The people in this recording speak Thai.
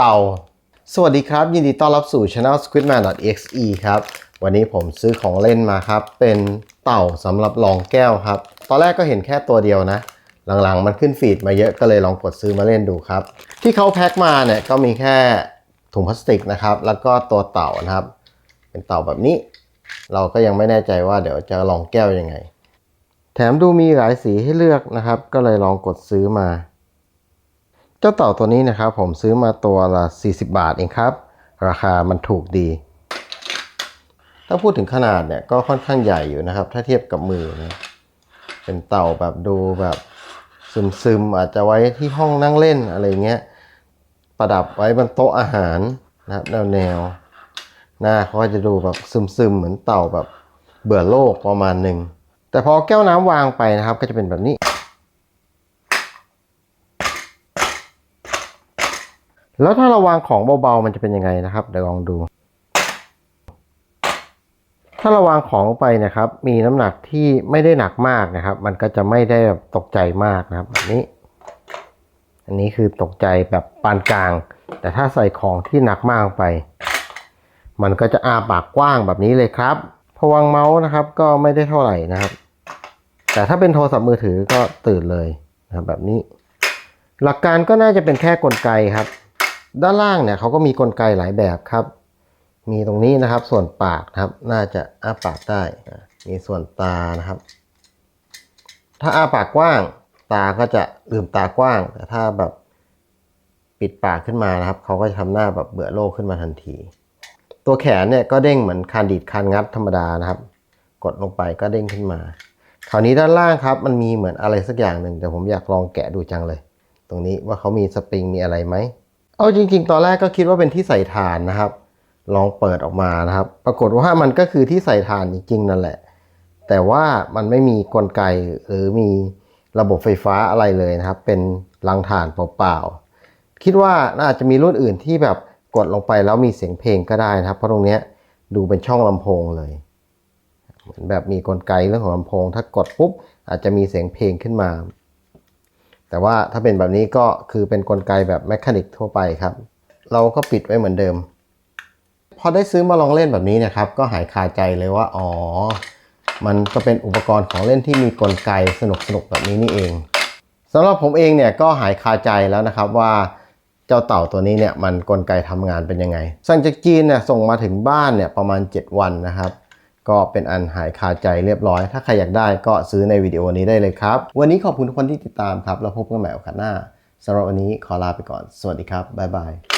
เต่า สวัสดีครับ ยินดีต้อนรับสู่ Channel Squidman.exe ครับ วันนี้ผมซื้อของเล่นมาครับ เป็นเต่าสำหรับรองแก้วครับ ตอนแรกก็เห็นแค่ตัวเดียวนะ หลังๆ มันขึ้นฟีดมาเยอะก็เลยลองกดซื้อมาเล่นดูครับ ที่เขาแพ็คมาเนี่ยก็มีแค่ถุงพลาสติกนะครับ แล้วก็ตัวเต่านะครับ เป็นเต่าแบบนี้ เราก็ยังไม่แน่ใจว่าเดี๋ยวจะลองแก้วยังไง แถมดูมีหลายสีให้เลือกนะครับ ก็เลยลองกดซื้อมา จ้าเต่าตัวนี้นะครับผมซื้อมาตัวละ 40 บาทเองครับ ราคามันถูกดี ถ้าพูดถึงขนาดเนี่ยก็ค่อนข้างใหญ่อยู่นะครับ ถ้าเทียบกับมือนะเป็นเต่าแบบดูแบบซึมๆอาจจะไว้ที่ห้องนั่งเล่นอะไรเงี้ยประดับไว้บนโต๊ะอาหารนะครับแนวแนวๆหน้าเขาก็จะดูแบบซึมๆเหมือนเต่าแบบเบื่อโลกประมาณหนึ่งแต่พอแก้วน้ำวางไปนะครับ ก็จะเป็นแบบนี้ แล้วถ้าเราวางของเบาๆมันจะเป็นยังไงนะครับเดี๋ยวลองดู ถ้าเราวางของไปนะครับ มีน้ำหนักที่ไม่ได้หนักมากนะครับ มันก็จะไม่ได้แบบตกใจมากนะครับแบบนี้ อันนี้คือตกใจแบบปานกลาง แต่ถ้าใส่ของที่หนักมากไป มันก็จะอาปากกว้างแบบนี้เลยครับพอวางเมาส์นะครับ ก็ไม่ได้เท่าไหร่นะครับ แต่ถ้าเป็นโทรศัพท์มือถือก็ตื่นเลยนะครับแบบนี้ หลักการก็น่าจะเป็นแค่กลไกครับ ด้านล่างเนี่ยเขาก็มีกลไกหลายแบบครับ มีตรงนี้นะครับส่วนปากนะครับ น่าจะอ้าปากได้มีส่วนตานะครับ ถ้าอ้าปากกว้าง ตาก็จะลืมตากว้าง แต่ถ้าแบบปิดปากขึ้นมานะครับ เขาก็จะทำหน้าแบบเบื่อโลกขึ้นมาทันที ตัวแขนเนี่ยก็เด้งเหมือนคานดีดคานงัดธรรมดานะครับ กดลงไปก็เด้งขึ้นมาคราวนี้ด้านล่างครับมันมีเหมือนอะไรสักอย่างหนึ่งแต่ผมอยากลองแกะดูจังเลย ตรงนี้ว่าเขามีสปริงมีอะไรไหม เอาจริง ๆ ตอนแรกก็คิดว่าเป็นที่ใส่ถ่านนะครับ ลองเปิดออกมานะครับ ปรากฏว่ามันก็คือที่ใส่ถ่านจริงๆนั่นแหละ แต่ว่ามันไม่มีกลไกหรือมีระบบไฟฟ้าอะไรเลยนะครับ เป็นรังถ่านเปล่าๆ คิดว่าน่าจะมีรุ่นอื่นที่แบบกดลงไปแล้วมีเสียงเพลงก็ได้นะครับ เพราะตรงนี้ดูเป็นช่องลำโพงเลย เหมือนแบบมีกลไกเรื่องของลำโพง ถ้ากดปุ๊บอาจจะมีเสียงเพลงขึ้นมา แต่ว่าถ้าเป็นแบบนี้ก็คือเป็นกลไกแบบแมคานิกทั่วไปครับ เราก็ปิดไว้เหมือนเดิม พอได้ซื้อมาลองเล่นแบบนี้นะครับ ก็หายคาใจเลยว่า อ๋อ มันก็เป็นอุปกรณ์ของเล่นที่มีกลไกสนุกๆแบบนี้นี่เองสำหรับผมเองเนี่ยก็หายคาใจแล้วนะครับว่าเจ้าเต่าตัวนี้เนี่ยมันกลไกทำงานเป็นยังไง สั่งจากจีนเนี่ยส่งมาถึงบ้านเนี่ยประมาณ 7 วันนะครับ ก็เป็นอันหายคาใจเรียบร้อย ถ้าใครอยากได้ก็ซื้อในวิดีโอนี้ได้เลยครับ วันนี้ขอบคุณทุกคนที่ติดตามครับ แล้วพบกันใหม่โอกาสหน้าสำหรับวันนี้ขอลาไปก่อน สวัสดีครับ บ๊ายบาย